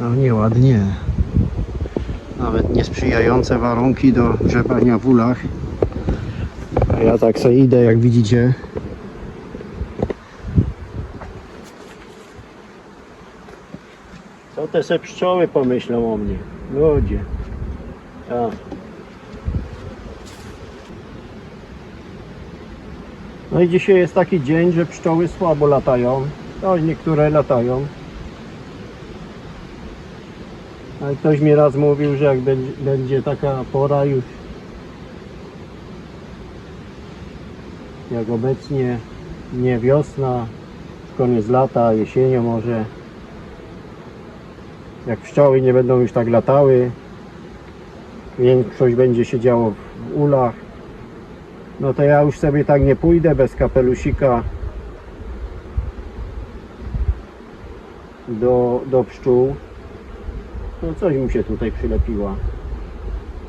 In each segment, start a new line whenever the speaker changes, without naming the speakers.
No nieładnie. Nawet niesprzyjające warunki do grzebania w ulach. A ja tak sobie idę, jak widzicie. Co te se pszczoły pomyślą o mnie? Ludzie. Tak. No i dzisiaj jest taki dzień, że pszczoły słabo latają. No niektóre latają. Ale ktoś mi raz mówił, że jak będzie, taka pora już jak obecnie nie wiosna, koniec lata, jesienią może jak pszczoły nie będą już tak latały większość będzie się działo w ulach no to ja już sobie tak nie pójdę bez kapelusika do, do pszczół no coś mi się tutaj przylepiła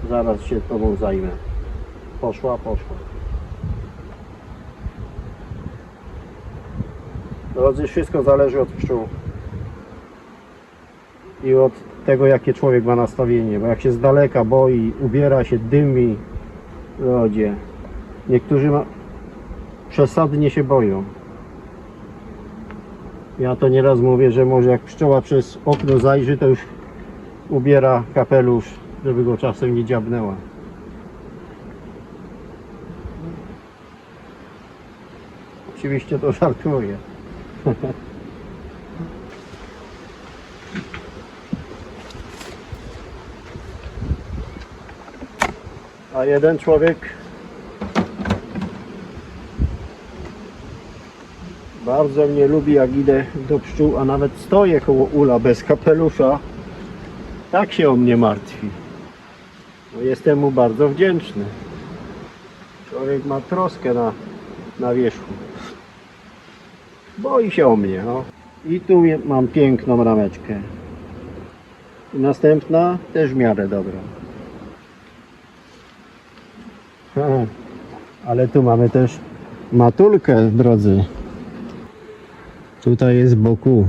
zaraz się tobą zajmę. Poszła, poszła. Drodzy, wszystko zależy od pszczół. I od tego, jakie człowiek ma nastawienie, bo jak się z daleka boi, ubiera się, dymi, ludzie, niektórzy ma... przesadnie się boją. Ja to nieraz mówię, że może jak pszczoła przez okno zajrzy, to już ubiera kapelusz, żeby go czasem nie dziabnęła. Oczywiście to żartuję. A jeden człowiek bardzo mnie lubi jak idę do pszczół, a nawet stoję koło ula bez kapelusza. Tak się o mnie martwi. No, jestem mu bardzo wdzięczny. Człowiek ma troskę na, na wierzchu. Boi się o mnie. No. I tu mam piękną rameczkę. I następna też w miarę dobra. Ha, ale tu mamy też matulkę, drodzy. Tutaj jest boku.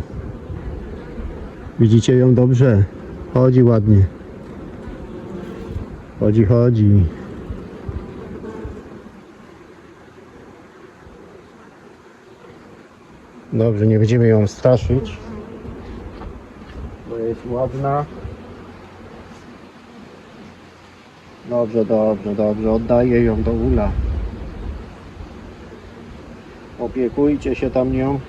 Widzicie ją dobrze? Chodzi ładnie. Chodzi, chodzi. Dobrze, nie będziemy ją straszyć. Bo jest ładna. Dobrze, dobrze, dobrze. Oddaję ją do ula. Opiekujcie się tam nią.